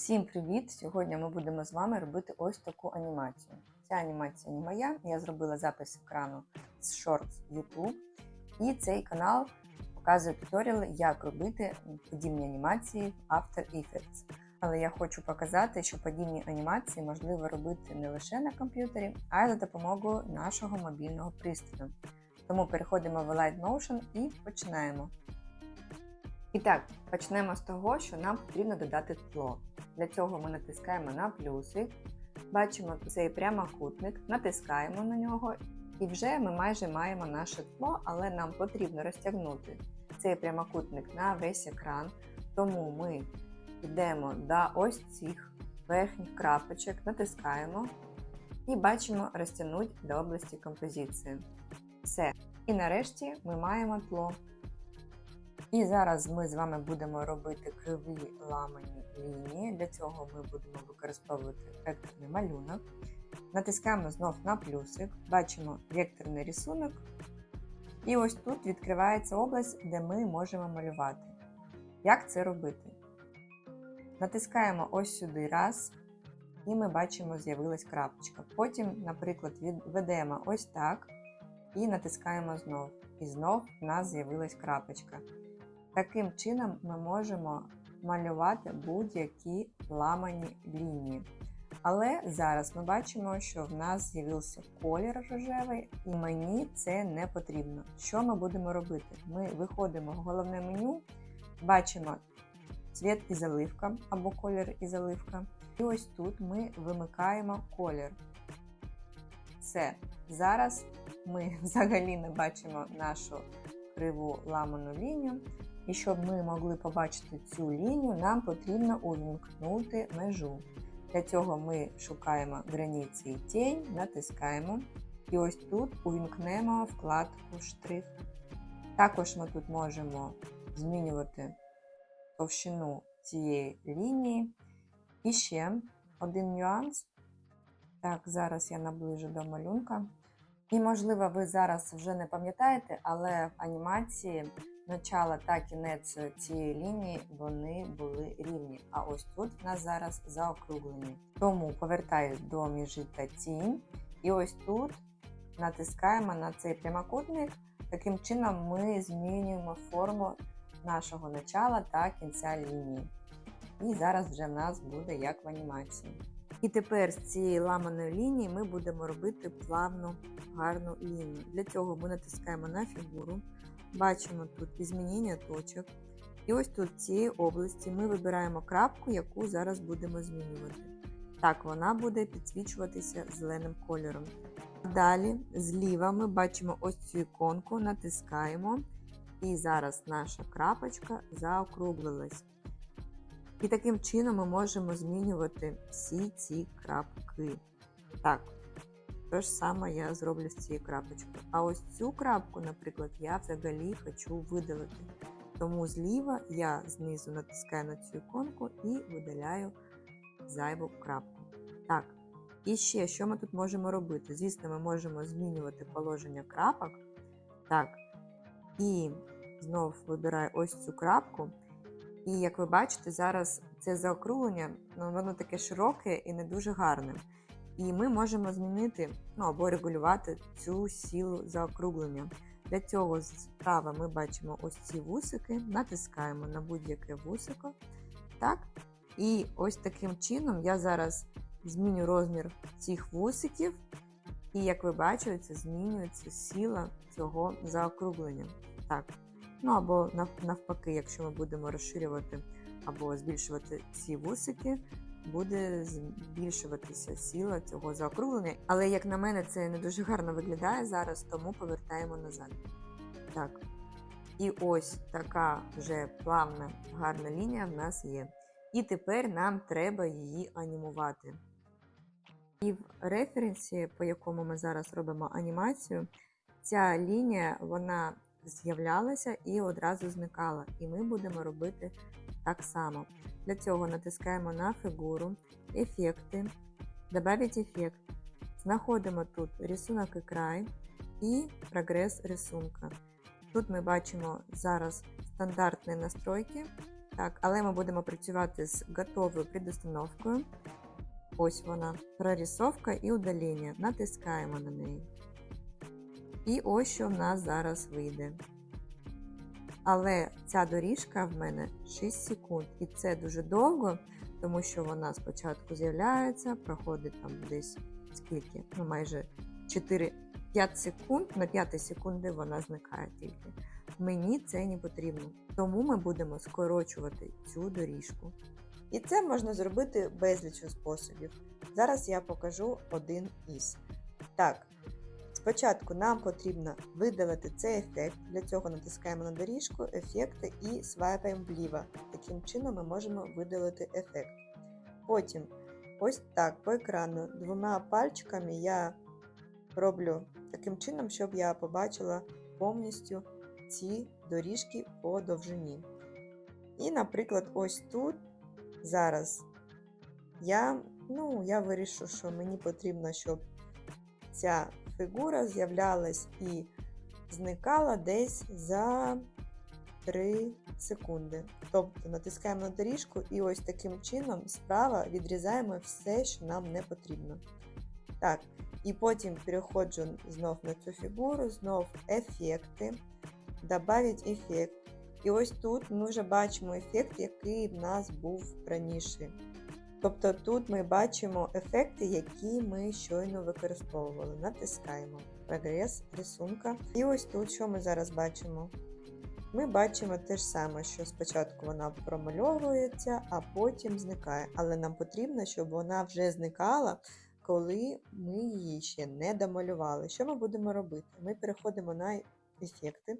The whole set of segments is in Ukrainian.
Всім привіт! Сьогодні ми будемо з вами робити ось таку анімацію. Ця анімація не моя, я зробила запис екрану з Shorts YouTube. І цей канал показує туторіали, як робити подібні анімації в After Effects. Але я хочу показати, що подібні анімації можливо робити не лише на комп'ютері, а й за допомогою нашого мобільного пристрою. Тому переходимо в Light Motion і починаємо. І так, почнемо з того, що нам потрібно додати тло. Для цього ми натискаємо на плюсик, бачимо цей прямокутник, натискаємо на нього, і вже ми майже маємо наше тло, але нам потрібно розтягнути цей прямокутник на весь екран. Тому ми йдемо до ось цих верхніх крапочок, натискаємо і бачимо розтягнути до області композиції. Все. І нарешті ми маємо тло. І зараз ми з вами будемо робити криві ламані лінії. Для цього ми будемо використовувати векторний малюнок. Натискаємо знов на плюсик, бачимо векторний рисунок. І ось тут відкривається область, де ми можемо малювати. Як це робити? Натискаємо ось сюди раз, і ми бачимо, з'явилась крапочка. Потім, наприклад, ведемо ось так і натискаємо знов. І знов в нас з'явилась крапочка. Таким чином ми можемо малювати будь-які ламані лінії. Але зараз ми бачимо, що в нас з'явився колір рожевий, і мені це не потрібно. Що ми будемо робити? Ми виходимо в головне меню, бачимо цвіт і заливка або колір і заливка. І ось тут ми вимикаємо колір. Все. Зараз ми взагалі не бачимо нашу криву ламану лінію. І щоб ми могли побачити цю лінію, нам потрібно увімкнути межу. Для цього ми шукаємо границі і тінь, натискаємо. І ось тут увімкнемо вкладку штрих. Також ми тут можемо змінювати товщину цієї лінії. І ще один нюанс. Так, зараз я наближу до малюнка. І, можливо, ви зараз вже не пам'ятаєте, але в анімації начало та кінець цієї лінії вони були рівні. А ось тут в нас зараз заокруглені. Тому повертаю до міжі та тінь. І ось тут натискаємо на цей прямокутник. Таким чином ми змінюємо форму нашого начала та кінця лінії. І зараз вже в нас буде як в анімації. І тепер з цієї ламаної лінії ми будемо робити плавну гарну лінію. Для цього ми натискаємо на фігуру, бачимо тут змінення точок. І ось тут в цій області ми вибираємо крапку, яку зараз будемо змінювати. Так, вона буде підсвічуватися зеленим кольором. Далі, зліва ми бачимо ось цю іконку, натискаємо, і зараз наша крапочка заокруглилась. І таким чином ми можемо змінювати всі ці крапки. Так, те ж саме я зроблю з цією крапочкою. А ось цю крапку, наприклад, я взагалі хочу видалити. Тому зліва я знизу натискаю на цю іконку і видаляю зайву крапку. Так, і ще, що ми тут можемо робити? Звісно, ми можемо змінювати положення крапок. Так, і знову вибираю ось цю крапку. І як ви бачите, зараз це заокруглення, ну, воно таке широке і не дуже гарне. І ми можемо змінити ну, або регулювати цю силу заокруглення. Для цього справа ми бачимо ось ці вусики, натискаємо на будь-яке вусико. Так? І ось таким чином я зараз зміню розмір цих вусиків, і, як ви бачите, змінюється сила цього заокруглення. Так. Ну або навпаки, якщо ми будемо розширювати або збільшувати ці вусики, буде збільшуватися сила цього заокруглення. Але, як на мене, це не дуже гарно виглядає зараз, тому повертаємо назад. Так. І ось така вже плавна гарна лінія в нас є. І тепер нам треба її анімувати. І в референсі, по якому ми зараз робимо анімацію, ця лінія, вона з'являлася і одразу зникала. І ми будемо робити так само. Для цього натискаємо на фігуру, ефекти, «Добавить ефект. Знаходимо тут рисунок і край і прогрес рисунка. Тут ми бачимо зараз стандартні настройки Так, але ми будемо працювати з готовою предустановкою. Ось вона, прорисовка і удалення. Натискаємо на неї. І ось що в нас зараз вийде. Але ця доріжка в мене 6 секунд. І це дуже довго, тому що вона спочатку з'являється, проходить там десь скільки? Ну, майже 4-5 секунд, на 5 секунди вона зникає тільки. Мені це не потрібно. Тому ми будемо скорочувати цю доріжку. І це можна зробити безлічу способів. Зараз я покажу один із. Так, спочатку нам потрібно видалити цей ефект. Для цього натискаємо на доріжку, ефекти і свайпаємо вліво. Таким чином ми можемо видалити ефект. Потім, ось так, по екрану, двома пальчиками я роблю таким чином, щоб я побачила повністю ці доріжки по довжині. І, наприклад, ось тут зараз я, ну, я вирішу, що мені потрібно, щоб ця фігура з'являлась і зникала десь за 3 секунди. Тобто натискаємо на доріжку і ось таким чином справа відрізаємо все, що нам не потрібно. Так, і потім переходжу знов на цю фігуру, знов ефекти, добавить ефект. І ось тут ми вже бачимо ефект, який в нас був раніше. Тобто тут ми бачимо ефекти, які ми щойно використовували. Натискаємо прогрес рисунка. І ось тут, що ми зараз бачимо? Ми бачимо те ж саме, що спочатку вона промальовується, а потім зникає. Але нам потрібно, щоб вона вже зникала, коли ми її ще не домалювали. Що ми будемо робити? Ми переходимо на ефекти,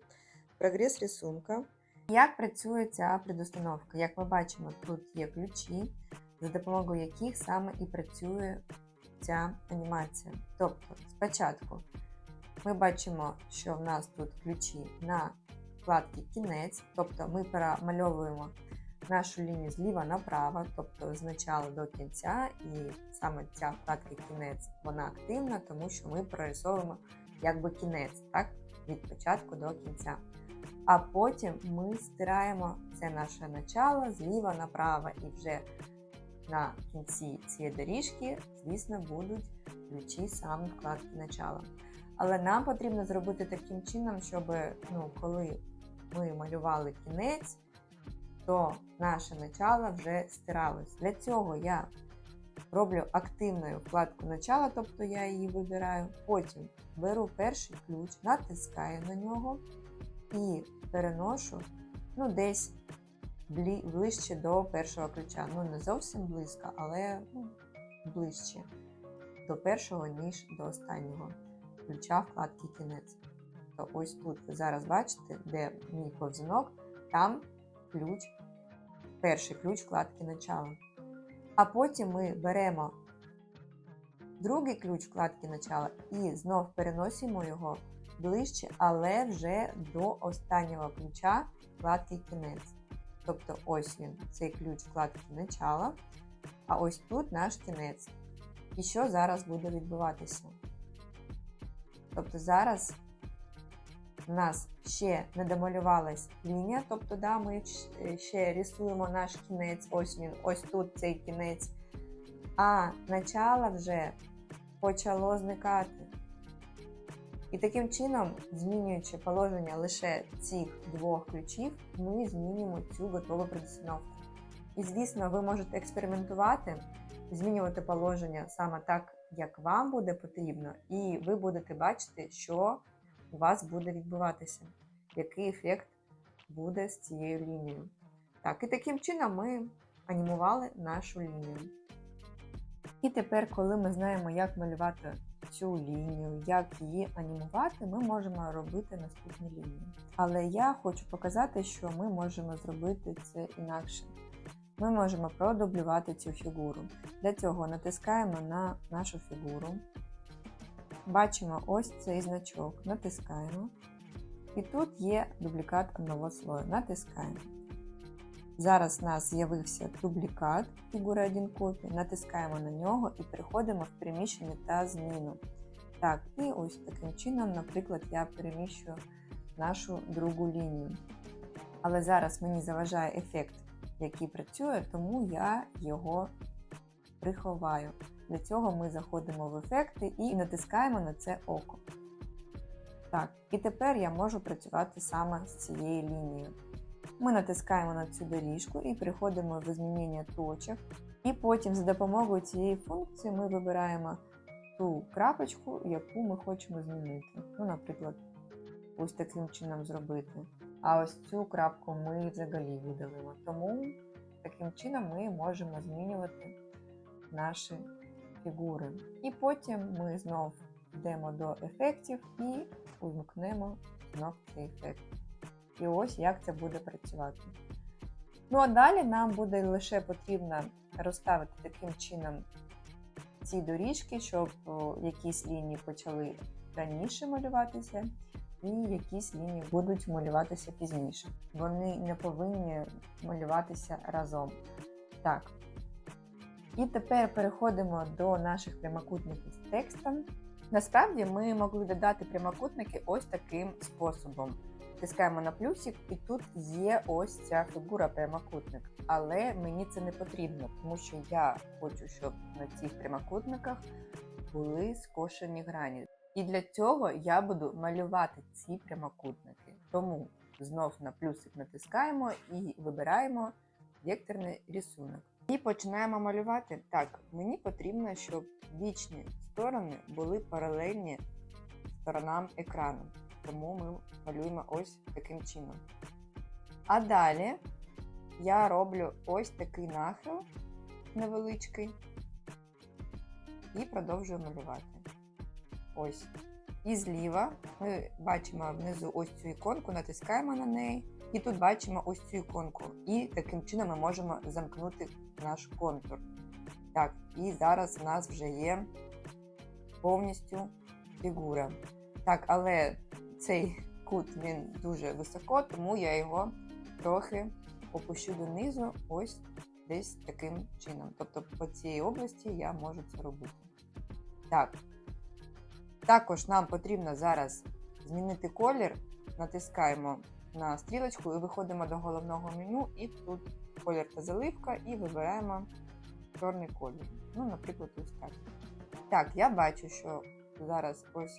прогрес рисунка. Як працює ця предустановка? Як ми бачимо, тут є ключі, за допомогою яких саме і працює ця анімація. Тобто, спочатку ми бачимо, що в нас тут ключі на вкладці кінець, тобто ми перемальовуємо нашу лінію зліва направо, тобто з начала до кінця, і саме ця вкладка кінець вона активна, тому що ми прорисовуємо якби кінець, так, від початку до кінця. А потім ми стираємо це наше начало зліва направо і вже на кінці цієї доріжки, звісно, будуть ключі саме вкладки начала. Але нам потрібно зробити таким чином, щоб ну, коли ми малювали кінець, то наше начало вже стиралось. Для цього я роблю активною вкладку начала, тобто я її вибираю. Потім беру перший ключ, натискаю на нього і переношу ну, десь ближче до першого ключа. Ну, не зовсім близько, але ну, ближче до першого, ніж до останнього ключа вкладки кінець. То ось тут ви зараз бачите, де мій повзунок, там ключ, перший ключ вкладки начала. А потім ми беремо другий ключ вкладки начала і знов переносимо його ближче, але вже до останнього ключа вкладки кінець. Тобто ось він, цей ключ вкладки начала, а ось тут наш кінець. І що зараз буде відбуватися? Тобто зараз у нас ще не домалювалась лінія, тобто да, ми ще рисуємо наш кінець, ось він, ось тут цей кінець, а начало вже почало зникати. І таким чином, змінюючи положення лише цих двох ключів, ми змінюємо цю готову предустановку. І, звісно, ви можете експериментувати, змінювати положення саме так, як вам буде потрібно, і ви будете бачити, що у вас буде відбуватися, який ефект буде з цією лінією. Так, і таким чином ми анімували нашу лінію. І тепер, коли ми знаємо, як малювати цю лінію, як її анімувати, ми можемо робити наступні лінії. Але я хочу показати, що ми можемо зробити це інакше. Ми можемо продублювати цю фігуру. Для цього натискаємо на нашу фігуру, бачимо ось цей значок, натискаємо. І тут є дублікат одного слою. Натискаємо. Зараз у нас з'явився дублікат фігури 1 копії, натискаємо на нього і переходимо в приміщення та зміну. Так, і ось таким чином, наприклад, я переміщую нашу другу лінію. Але зараз мені заважає ефект який працює, тому я його приховаю. Для цього ми заходимо в ефекти і натискаємо на це око. Так, і тепер я можу працювати саме з цією лінією. Ми натискаємо на цю доріжку і переходимо в змінення точок. І потім за допомогою цієї функції ми вибираємо ту крапочку, яку ми хочемо змінити. Ну, наприклад, ось таким чином зробити. А ось цю крапку ми взагалі видалимо. Тому таким чином ми можемо змінювати наші фігури. І потім ми знов йдемо до ефектів і увімкнемо знов цей ефект. І ось як це буде працювати. Ну а далі нам буде лише потрібно розставити таким чином ці доріжки, щоб якісь лінії почали раніше малюватися, і якісь лінії будуть малюватися пізніше. Вони не повинні малюватися разом. Так. І тепер переходимо до наших прямокутників з текстом. Насправді ми могли додати прямокутники ось таким способом. Тискаємо на плюсик, і тут є ось ця фігура прямокутник. Але мені це не потрібно, тому що я хочу, щоб на цих прямокутниках були скошені грані. І для цього я буду малювати ці прямокутники. Тому знов на плюсик натискаємо і вибираємо векторний рисунок. І починаємо малювати. Так, мені потрібно, щоб бічні сторони були паралельні сторонам екрану. Тому ми малюємо ось таким чином. А далі я роблю ось такий нахил невеличкий і продовжую малювати. Ось. І зліва ми бачимо внизу ось цю іконку, натискаємо на неї, і тут бачимо ось цю іконку. І таким чином ми можемо замкнути наш контур. Так, і зараз у нас вже є повністю фігура. Так, але цей кут він дуже високо, тому я його трохи опущу донизу, ось десь таким чином. Тобто по цій області я можу це робити. Так. Також нам потрібно зараз змінити колір. Натискаємо на стрілочку і виходимо до головного меню, і тут колір та заливка, і вибираємо чорний колір. Ну, наприклад, ось так. Так, я бачу, що зараз ось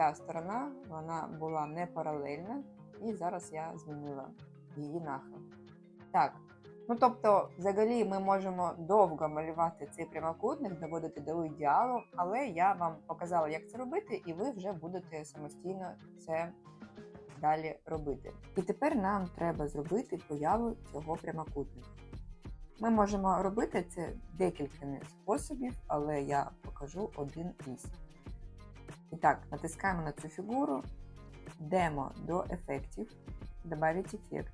ця сторона вона була не паралельна, і зараз я змінила її нахил. Так. Ну, тобто, взагалі, ми можемо довго малювати цей прямокутник, доводити до ідеалу, але я вам показала, як це робити, і ви вже будете самостійно це далі робити. І тепер нам треба зробити появу цього прямокутника. Ми можемо робити це декількими способів, але я покажу один із. І так, натискаємо на цю фігуру, йдемо до ефектів, добавить ефект.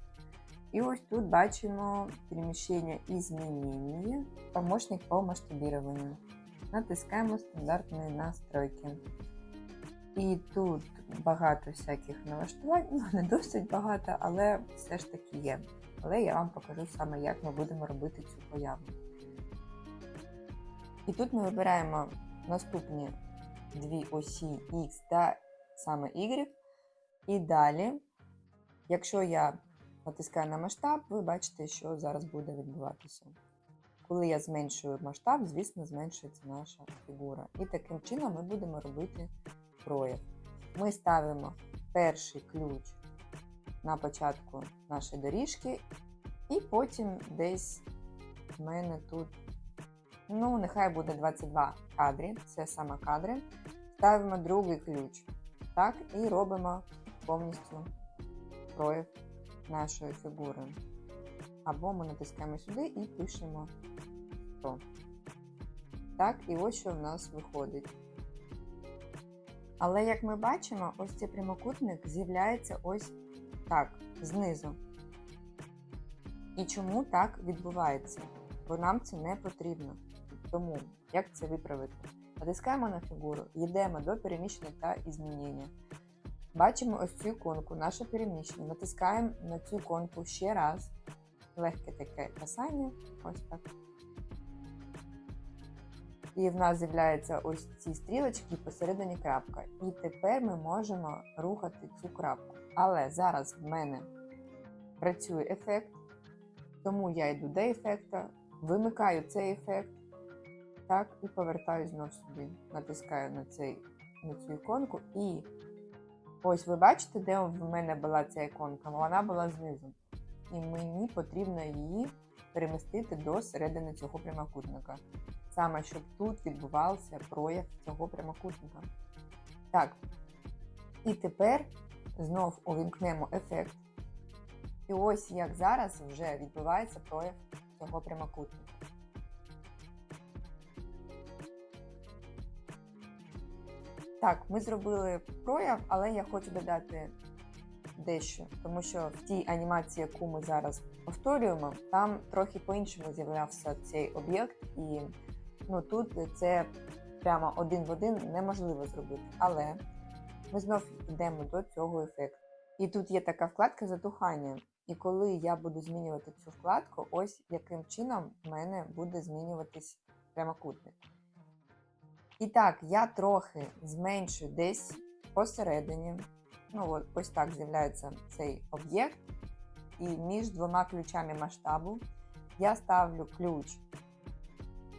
І ось тут бачимо переміщення і змінення, помощник по масштабуванню. Натискаємо стандартні настройки. І тут багато всяких налаштувань, ну не досить багато, але все ж таки є. Але я вам покажу саме, як ми будемо робити цю появу. І тут ми вибираємо наступні дві осі X та саме Y. І далі, якщо я натискаю на масштаб, ви бачите, що зараз буде відбуватися. Коли я зменшую масштаб, звісно, зменшується наша фігура. І таким чином ми будемо робити прояв. Ми ставимо перший ключ на початку нашої доріжки, і потім десь в мене тут, ну, нехай буде 22 кадри, це саме кадри. Ставимо другий ключ. Так, і робимо повністю прояв нашої фігури. Або ми натискаємо сюди і пишемо 100. Так, і ось що в нас виходить. Але як ми бачимо, ось цей прямокутник з'являється ось так, знизу. І чому так відбувається? Бо нам це не потрібно. Тому, як це виправити? Натискаємо на фігуру, йдемо до переміщення та змінення. Бачимо ось цю іконку, наше переміщення. Натискаємо на цю іконку ще раз. Легке таке касання. Ось так. І в нас з'являються ось ці стрілочки посередині крапка. І тепер ми можемо рухати цю крапку. Але зараз в мене працює ефект. Тому я йду до ефекту, вимикаю цей ефект, так, і повертаю знов сюди. Натискаю на, цей, на цю іконку. І ось ви бачите, де в мене була ця іконка? Вона була знизу. І мені потрібно її перемістити до середини цього прямокутника. Саме щоб тут відбувався прояв цього прямокутника. Так. І тепер знов увімкнемо ефект. І ось як зараз вже відбувається прояв цього прямокутника. Так, ми зробили прояв, але я хочу додати дещо, тому що в тій анімації, яку ми зараз повторюємо, там трохи по-іншому з'являвся цей об'єкт, і ну, тут це прямо один в один неможливо зробити. Але ми знов йдемо до цього ефекту. І тут є така вкладка затухання. І коли я буду змінювати цю вкладку, ось яким чином в мене буде змінюватись прямокутник. І так, я трохи зменшую десь посередині. Ну, ось так з'являється цей об'єкт. І між двома ключами масштабу я ставлю ключ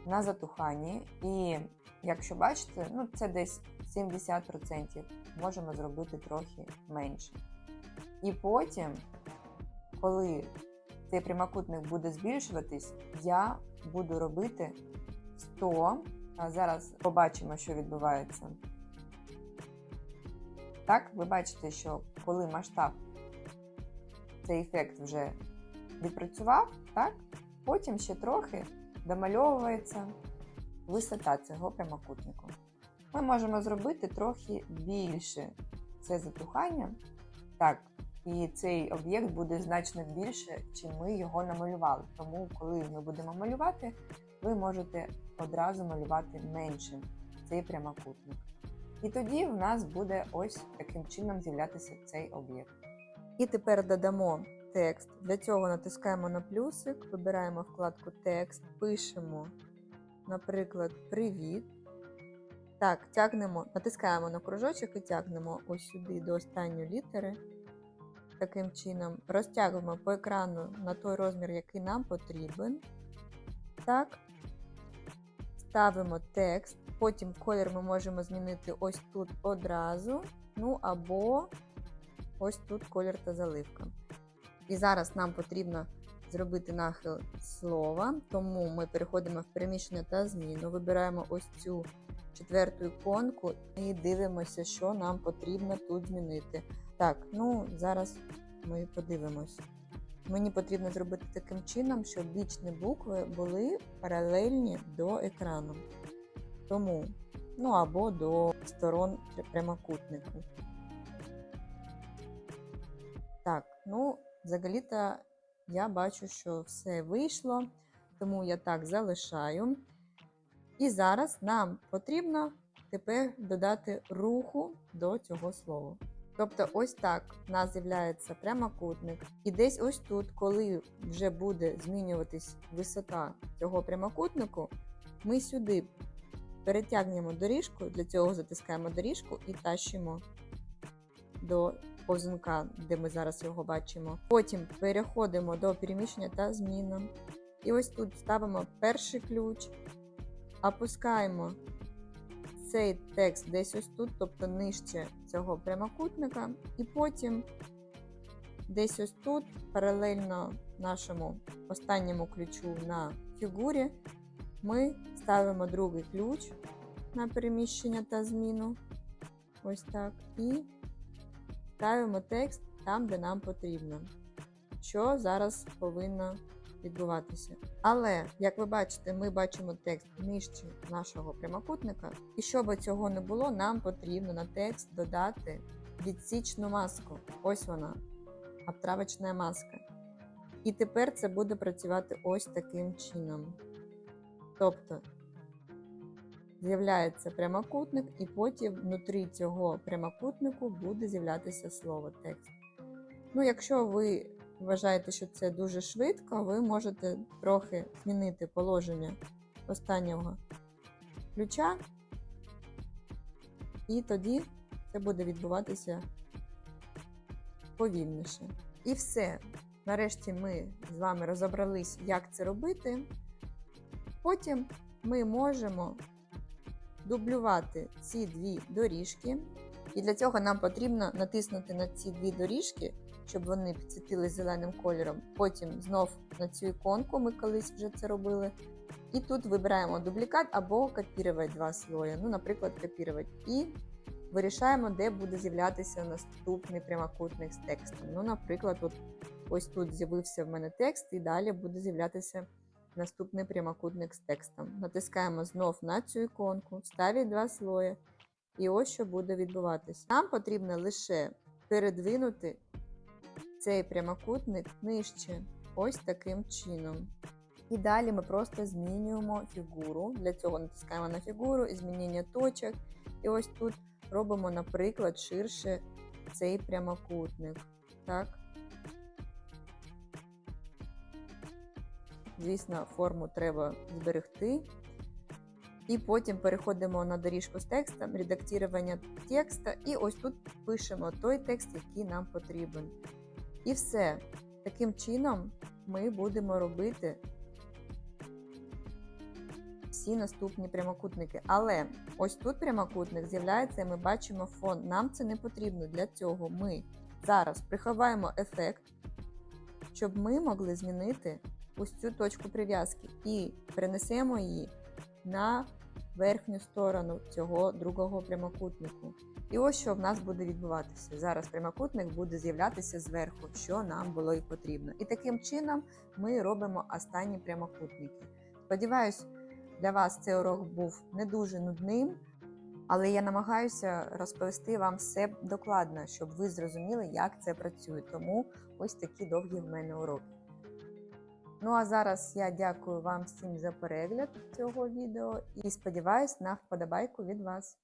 на затуханні. І якщо бачите, ну це десь 70%. Можемо зробити трохи менше. І потім, коли цей прямокутник буде збільшуватись, я буду робити 100. А зараз побачимо, що відбувається. Так, ви бачите, що коли масштаб цей ефект вже відпрацював, так, потім ще трохи домальовується висота цього прямокутнику. Ми можемо зробити трохи більше це затухання. Так, і цей об'єкт буде значно більше, чим ми його намалювали. Тому, коли ми будемо малювати, ви можете одразу малювати менше цей прямокутник. І тоді в нас буде ось таким чином з'являтися цей об'єкт. І тепер додамо текст. Для цього натискаємо на плюсик, вибираємо вкладку Текст, пишемо, наприклад, Привіт. Так, тягнемо, натискаємо на кружочок і тягнемо ось сюди до останньої літери. Таким чином, розтягуємо по екрану на той розмір, який нам потрібен. Так. Ставимо текст. Потім колір ми можемо змінити ось тут одразу. Ну або ось тут колір та заливка. І зараз нам потрібно зробити нахил слова, тому ми переходимо в переміщення та зміну. Вибираємо ось цю четверту іконку і дивимося, що нам потрібно тут змінити. Так, ну зараз ми подивимось. Мені потрібно зробити таким чином, щоб бічні букви були паралельні до екрану. Тому, ну або до сторон прямокутнику. Так, ну, взагалі-то я бачу, що все вийшло, тому я так залишаю. І зараз нам потрібно тепер додати руху до цього слова. Тобто, ось так в нас з'являється прямокутник. І десь ось тут, коли вже буде змінюватись висота цього прямокутнику, ми сюди перетягнемо доріжку, для цього затискаємо доріжку і тащимо до повзунка, де ми зараз його бачимо. Потім переходимо до переміщення та зміни. І ось тут ставимо перший ключ, опускаємо цей текст десь ось тут, тобто нижче цього прямокутника, і потім десь ось тут, паралельно нашому останньому ключу на фігурі, ми ставимо другий ключ на переміщення та зміну. Ось так. І ставимо текст там, де нам потрібно. Що зараз повинно відбуватися. Але, як ви бачите, ми бачимо текст нижче нашого прямокутника. І щоб цього не було, нам потрібно на текст додати відсічну маску. Ось вона, обтравочна маска. І тепер це буде працювати ось таким чином. Тобто з'являється прямокутник, і потім внутрі цього прямокутнику буде з'являтися слово текст. Ну, якщо ви вважаєте, що це дуже швидко, ви можете трохи змінити положення останнього ключа, і тоді це буде відбуватися повільніше. І все. нарешті ми з вами розібрались, як це робити. Потім ми можемо дублювати ці дві доріжки. І для цього нам потрібно натиснути на ці дві доріжки, щоб вони підсвітились зеленим кольором. Потім знов на цю іконку, ми колись вже це робили. І тут вибираємо дублікат або копірувати два слої. Ну, наприклад, копірувати. І вирішаємо, де буде з'являтися наступний прямокутник з текстом. Ну, наприклад, от ось тут з'явився в мене текст, і далі буде з'являтися наступний прямокутник з текстом. Натискаємо знов на цю іконку, ставіть два слої. І ось що буде відбуватися. Нам потрібно лише передвинути цей прямокутник нижче, ось таким чином. І далі ми просто змінюємо фігуру. Для цього натискаємо на фігуру, і змінення точок. І ось тут робимо, наприклад, ширше цей прямокутник. Так. Звісно, форму треба зберегти. І потім переходимо на доріжку з текстом, редактування текста, і ось тут пишемо той текст, який нам потрібен. І все. Таким чином ми будемо робити всі наступні прямокутники. Але ось тут прямокутник з'являється, і ми бачимо фон. Нам це не потрібно. Для цього ми зараз приховаємо ефект, щоб ми могли змінити ось цю точку прив'язки і перенесемо її на верхню сторону цього другого прямокутнику. І ось що в нас буде відбуватися. Зараз прямокутник буде з'являтися зверху, що нам було і потрібно. І таким чином ми робимо останні прямокутники. Сподіваюсь, для вас цей урок був не дуже нудним, але я намагаюся розповісти вам все докладно, щоб ви зрозуміли, як це працює. Тому ось такі довгі в мене уроки. Ну а зараз я дякую вам всім за перегляд цього відео і сподіваюсь на вподобайку від вас.